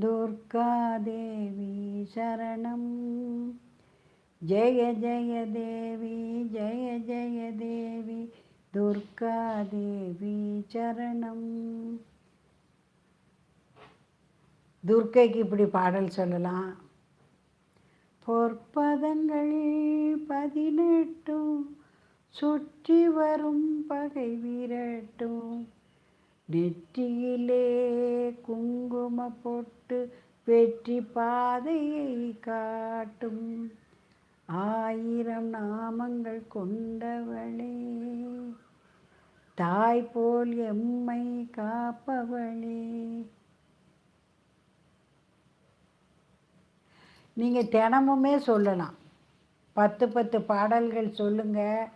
துர்காதேவி சரணம். ஜெய ஜெய தேவி ஜெய ஜெய தேவி துர்காதேவி சரணம். துர்க்கைக்கு இப்படி பாடல் சொல்லலாம். பொற்பதங்கள் பதினெட்டும் சுற்றி வரும் பகை விரட்டும். நெற்றியிலே குங்கும பொட்டு வெற்றி பாதையை காட்டும். ஆயிரம் நாமங்கள் கொண்டவளே தாய் போல் எம்மை காப்பவளே. நீங்கள் தினமுமே சொல்லலாம். பத்து பத்து பாடல்கள் சொல்லுங்கள்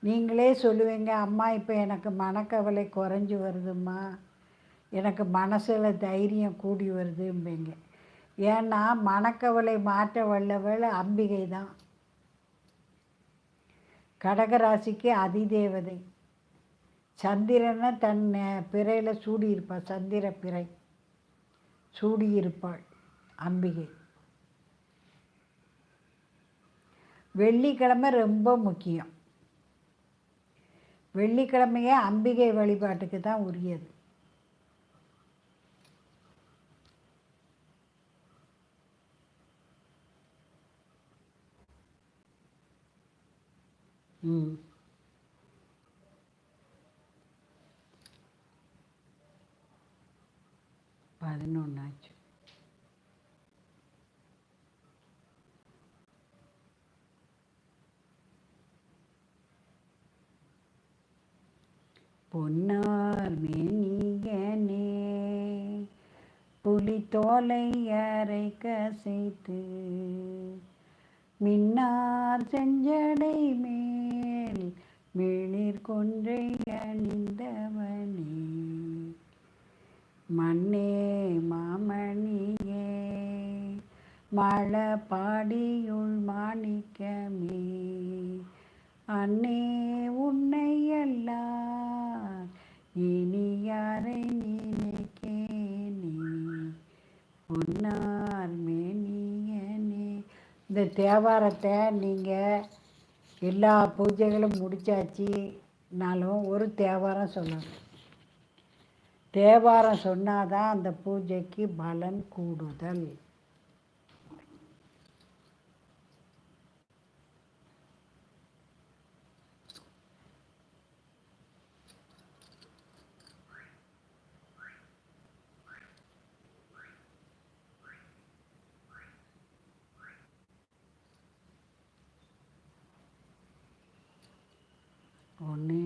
நீங்களே சொல்லுவீங்க அம்மா இப்போ எனக்கு மனக்கவலை குறைஞ்சி வருதும்மா. எனக்கு மனசில் தைரியம் கூடி வருதும்பீங்க. ஏன்னா மனக்கவலை மாற்ற வல்லவள் அம்பிகை தான். கடகராசிக்கு அதிதேவதை. சந்திரனை தன் பிறையில் சூடியிருப்பாள் சந்திர பிறை. சூடியிருப்பாள் அம்பிகை. வெள்ளிக்கிழமை ரொம்ப முக்கியம். வெள்ளிக்கிழமையே அம்பிகை வழிபாட்டுக்கு தான் உரியது. ம். பதினொன்றாச்சு பொன்னார் மேனியனே புலித்தோலை அரை கசைத்து மின்னார் செஞ்சடை மேல் மிளிர் கொன்றை அணிந்தவனே. மண்ணே மாமணியே மழப்பாடியுள் மாணிக்கமே. அன்னே மன்னார் மேனியனே இந்த தேவாரத்தை நீங்கள் எல்லா பூஜைகளும் முடித்தாச்சுனாலும் ஒரு தேவாரம் சொல்லணும். தேவாரம் சொன்னாதான் அந்த பூஜைக்கு பலன் கூடுதல்.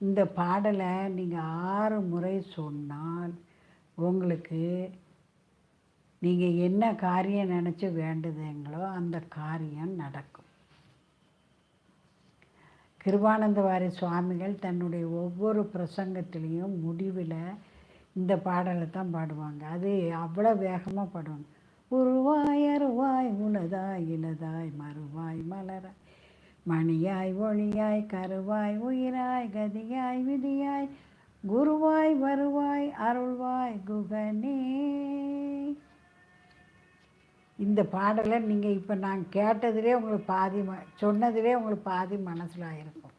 இந்த பாடலை நீங்கள் ஆறு முறை சொன்னால் உங்களுக்கு நீங்கள் என்ன காரியம் நினச்சி வேண்டுதுங்களோ அந்த காரியம் நடக்கும். கிருபானந்தவாரி சுவாமிகள் தன்னுடைய ஒவ்வொரு பிரசங்கத்திலையும் முடிவில் இந்த பாடலை தான் பாடுவாங்க. அது அவ்வளோ வேகமாக பாடுவாங்க. உருவாய் அருவாய் உனதாய் இளதாய் மறுவாய் மலராய். மணியாய் ஒளியாய் கருவாய் உயிராய் கதியாய் விதியாய் குருவாய் வருவாய் அருள்வாய் குகனே. இந்த பாடலை நீங்கள் இப்போ நான் கேட்டதிலே உங்களுக்கு பாதி ம சொன்னதிலே உங்களுக்கு பாதி மனசில் ஆயிருக்கும்.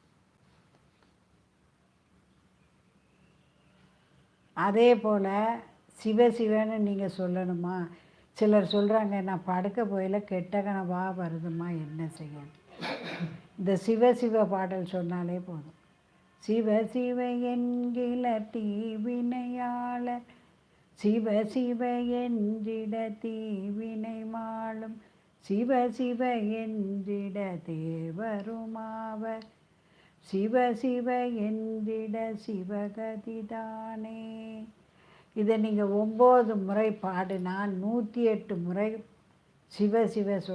அதே போல் சிவ சிவன்னு நீங்கள் சொல்லணுமா? சிலர் சொல்கிறாங்க நான் படுக்க போயில கெட்ட கனவாக வருதுமா? என்ன செய்யணும் இந்த சிவ சிவ பாடல் சொன்னாலே போதும். சிவ சிவ என்கிற தீவினையாளர் சிவ சிவ என்றிட தீவினை மாளும் சிவ சிவ என்றிட தேவருமாவர் சிவ சிவ என்றிட சிவகதிதானே இதை நீங்கள் ஒம்பது முறை பாடினா நூற்றி எட்டு முறை சிவ சிவ சொல்